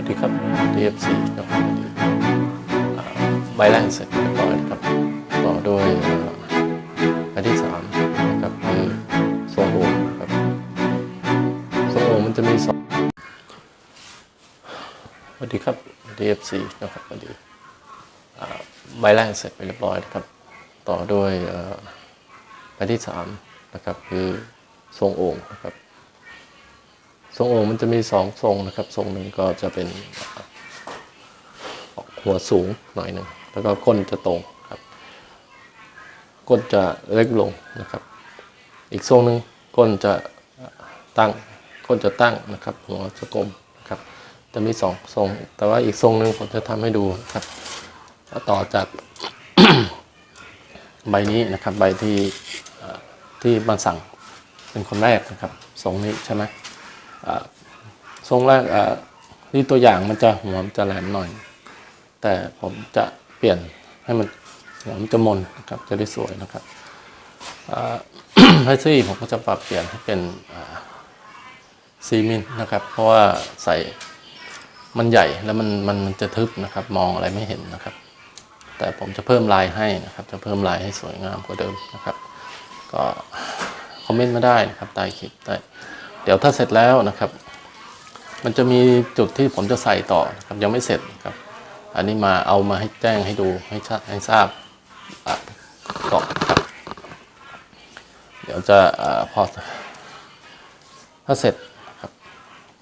วัสดีครับ DFC ครับสวัสดีอ่าใบแรกเสร็จเรียบร้อยนะครับต่อด้วยอ่าใบที่สามนะครับคือทรงโอครับทรงโอมันจะมีสองสวัสดีครับ DFC นะครับสวัสดีอ่าใบแรกเสร็จไปเรียบร้อยนะครับต่อด้วยอ่าใบที่สามนะครับคือทรงโอ่งนะครับ ทรงโอ่งมันจะมีสองทรงนะครับ ทรงหนึ่งก็จะเป็นหัวสูงหน่อยหนึ่งแล้วก็ก้นจะตรงครับ ก้นจะเล็กลงนะครับ อีกทรงหนึ่งก้นจะตั้งก้นจะตั้งนะครับ หัวจะกลมครับ จะมีสองทรง แต่ว่าอีกทรงหนึ่งผมจะทำให้ดูครับต่อจากใบนี้นะครับ ใบที่ที่มาสั่งเป็นคนแรกนะครับทรงนี้ใช่ไหม ทรงแรกที่ตัวอย่างมันจะหัวมันจะแหลมหน่อย แต่ผมจะเปลี่ยนให้มันหัวมันจะมนนะครับจะได้สวยนะครับอ่าให้ซี่ผมก็จะปรับเปลี่ยนให้เป็นซีมิลนะครับ เพราะว่าใส่มันใหญ่แล้วมันมันมันจะทึบนะครับ มองอะไรไม่เห็นนะครับ แต่ผมจะเพิ่มลายให้นะครับ จะเพิ่มลายให้สวยงามกว่าเดิมนะครับ ก็คอมเมนต์มาได้นะครับใต้คลิปได้ เดี๋ยวถ้าเสร็จแล้วนะครับ มันจะมีจุดที่ผมจะใส่ต่อครับยังไม่เสร็จครับ อันนี้มาเอามาให้แจ้งให้ดูให้ชัดให้ทราบอะก่อนครับเดี๋ยวจะอพอถ้าเสร็จครับ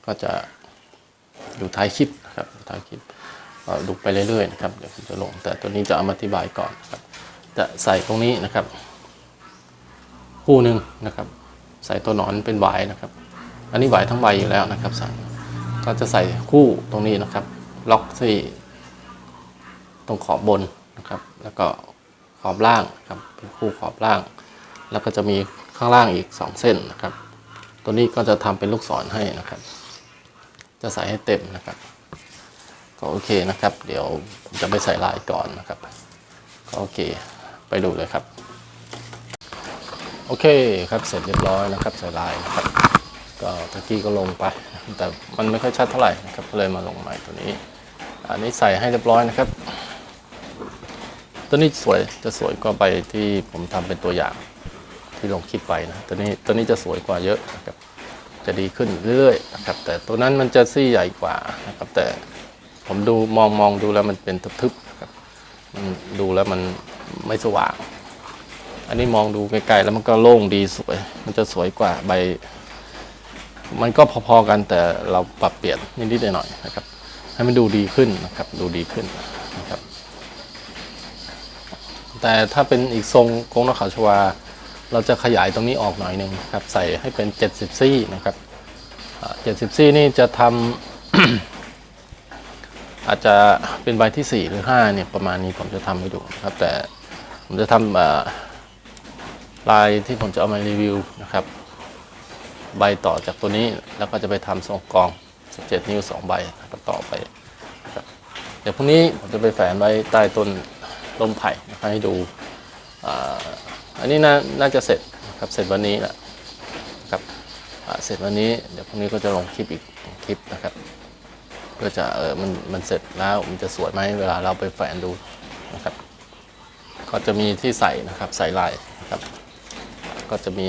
ก็จะอยู่ท้ายคลิปนะครับท้ายคลิปดูไปเรื่อยๆนะครับเดี๋ยวผมจะลง แต่ตัวนี้จะเอามาอธิบายก่อนครับ จะใส่ตรงนี้นะครับ คู่หนึ่งนะครับ ใส่ตัวหนอนเป็นหวายนะครับ อันนี้ไหวทั้งใบอยู่แล้วนะครับสั่งก็จะใส่คู่ตรงนี้นะครับ ล็อกที่ตรงขอบบนนะครับ แล้วก็ขอบล่างครับเป็นคู่ขอบล่าง แล้วก็จะมีข้างล่างอีก 2 เส้นนะครับ ตัวนี้ก็จะทำเป็นลูกศรให้นะครับ จะใส่ให้เต็มนะครับก็โอเคนะครับ เดี๋ยวผมจะไปใส่ลายก่อนนะครับก็โอเคไปดูเลยครับ โอเคครับเสร็จเรียบร้อยนะครับ ใส่ลายนะครับ ก็ตะกี้ก็ลงไป แต่มันไม่ค่อยชัดเท่าไหร่นะครับก็เลยมาลงใหม่ตัวนี้ อันนี้ใส่ให้เรียบร้อยนะครับ ตัวนี้สวยจะสวยกว่าใบที่ผมทำเป็นตัวอย่างที่ลงคลิปไปนะตัวนี้ตัวนี้จะสวยกว่าเยอะนะครับจะดีขึ้นเรื่อยๆนะครับ แต่ตัวนั้นมันจะซี่ใหญ่กว่านะครับ แต่ผมดูมองมองดูแล้วมันเป็นทึบๆนะครับมันดูแล้วมันไม่สว่าง อันนี้มองดูไกลๆแล้วมันก็โล่งดีสวย มันจะสวยกว่าใบ มันก็พอๆกันแต่เราปรับเปลี่ยนนิดๆหน่อยๆนะครับ ให้มันดูดีขึ้นนะครับ ดูดีขึ้นนะครับ แต่ถ้าเป็นอีกทรงโค้งนกเขาชวา เราจะขยายตรงนี้ออกหน่อยหนึ่งครับ ใส่ให้เป็น 70 ซี่นะครับ70 ซี่นี่จะทำอาจจะเป็นใบที่ 4 หรือ 5 เนี่ยประมาณนี้ผมจะทำให้ดูนะครับ แต่ผมจะทำลายที่ผมจะเอามารีวิวนะครับ ใบต่อจากตัวนี้แล้วก็จะไปทำทรงกอง 17 นิ้ว 2 ใบนะครับต่อไป เดี๋ยวพรุ่งนี้ผมจะไปแฝนไว้ใต้ต้นลมไผ่นะครับให้ดูอันนี้น่าน่าจะเสร็จครับเสร็จวันนี้แหละครับเสร็จวันนี้เดี๋ยวพรุ่งนี้ก็จะลงคลิปอีกคลิปนะครับเพื่อจะเออมันมันเสร็จแล้วมันจะสวยไหมเวลาเราไปแฝนดูนะครับ ก็จะมีที่ใส่นะครับใส่ลายนะครับ ก็จะมี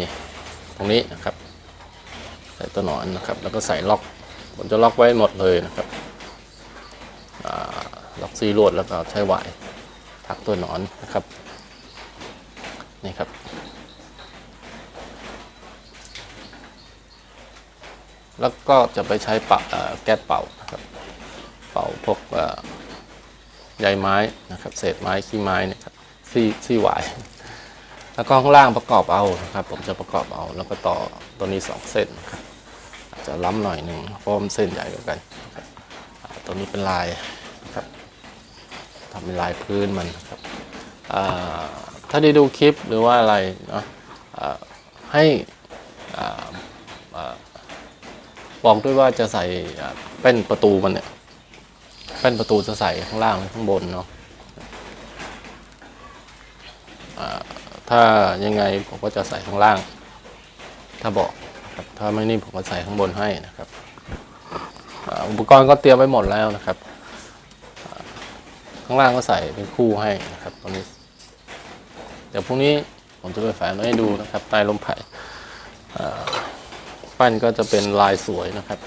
ตรงนี้นะครับ ใส่ตัวหนอนนะครับ แล้วก็ใส่ล็อก ผมจะล็อกไว้หมดเลยนะครับล็อกซีลวดแล้วก็ใช้หวายทักตัวหนอนนะครับ นี่ครับแล้วก็จะไปใช้ปะแก๊สเป่านะครับ เป่าพวกใยไม้นะครับ เศษไม้ขี้ไม้เนะครับซี่ซี่หวาย แล้วก็ข้างล่างประกอบเอานะครับ ผมจะประกอบเอาแล้วก็ต่อตัวนี้สองเส้นนะครับ จะล้ำหน่อยหนึ่งเพราะมันเส้นใหญ่กว่ากันนะครับอ่าตัวนี้เป็นลายครับทำเป็นลายพื้นมันนะครับถ้าได้ดูคลิปหรือว่าอะไรเนาะให้บอกด้วยว่าจะใส่อ่าแป้นประตูมันเนี่ยแป้นประตูจะใส่ข้างล่างหรือข้างบนเนาะถ้ายังไงผมก็จะใส่ข้างล่าง ถ้าบอก ถ้าไม่นี่ผมก็ใส่ข้างบนให้นะครับอุปกรณ์ก็เตรียมไว้หมดแล้วนะครับ ข้างล่างก็ใส่เป็นคู่ให้นะครับตรงนี้ เดี๋ยวพรุ่งนี้ผมจะไปแฝงไว้ให้ดูนะครับใต้ลมไผ่ปั้นก็จะเป็นลายสวยนะครับ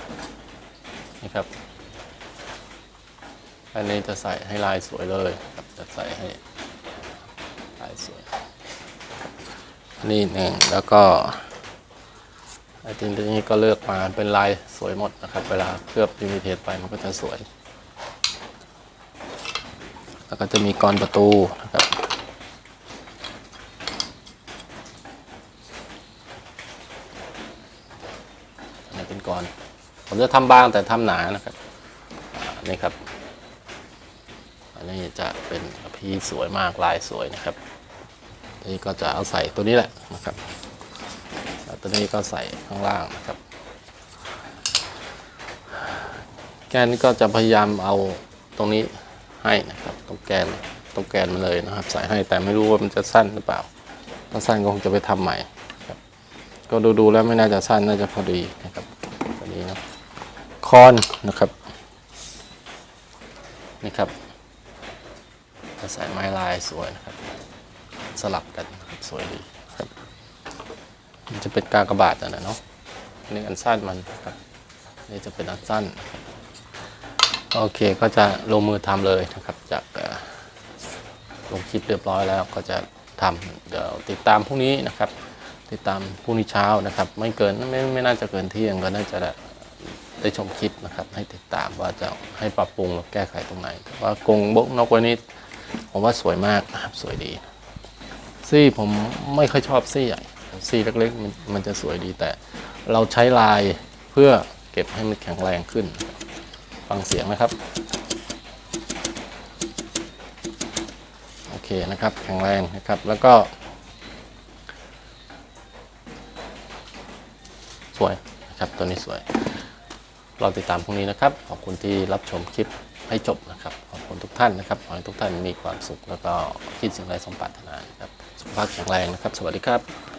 นี่ครับอันนี้จะใส่ให้ลายสวยเลยครับจะใส่ให้ลายสวย นี่หนึ่งแล้วก็ ไอติมตัวนี้ก็เลือกมาเป็นลายสวยหมดนะครับ เวลาเคลือบลิมิเทสไปมันก็จะสวย แล้วก็จะมีกรอนประตูนะครับอันนี้เป็นกรผมจะทำบางแต่ทำหนานะครับอ่านี่ครับ อันนี้จะเป็นพีสวยมากลายสวยนะครับนี่ก็จะเอาใส่ตัวนี้แหละนะครับ ตัวนี้ก็ใส่ข้างล่างนะครับ แกนก็จะพยายามเอาตรงนี้ให้นะครับ ตรงแกนตรงแกนมันเลยนะครับ ใส่ให้แต่ไม่รู้ว่ามันจะสั้นหรือเปล่า ถ้าสั้นก็คงจะไปทำใหม่ครับ ก็ดูๆแล้วไม่น่าจะสั้นน่าจะพอดีนะครับตัวนี้นะคอนนะครับนี่ครับจะใส่ไม้ลายสวยนะครับ สลับกันครับสวยดี มันจะเป็นกากบาทนะเนาะอันนี่อันสั้นมันครับนี่จะเป็นอันสั้น โอเคก็จะลงมือทำเลยนะครับ จากลงคลิปเรียบร้อยแล้วก็จะทำเดี๋ยวติดตามพรุ่งนี้นะครับ ติดตามพรุ่งนี้เช้านะครับ ไม่เกินไม่ไม่น่าจะเกินเที่ยงก็น่าจะได้ได้ชมคลิปนะครับ ให้ติดตามว่าจะให้ปรับปรุงหรือแก้ไขตรงไหน ว่ากรงบกนกวันนี้ผมว่าสวยมากนะครับสวยดีซี่ผมไม่ค่อยชอบซี่ใหญ่ ซี่เล็กๆมันมันจะสวยดีแต่ เราใช้ลายเพื่อเก็บให้มันแข็งแรงขึ้น ฟังเสียงนะครับ โอเคนะครับแข็งแรงนะครับแล้วก็ สวยนะครับตัวนี้สวย เราติดตามพรุ่งนี้นะครับ ขอบคุณที่รับชมคลิปให้จบนะครับ ขอบคุณทุกท่านนะครับ ขอให้ทุกท่านมีความสุขแล้วก็คิดสิ่งใดสมปรารถนานะครับ สุขภาพแข็งแรงนะครับ สวัสดีครับ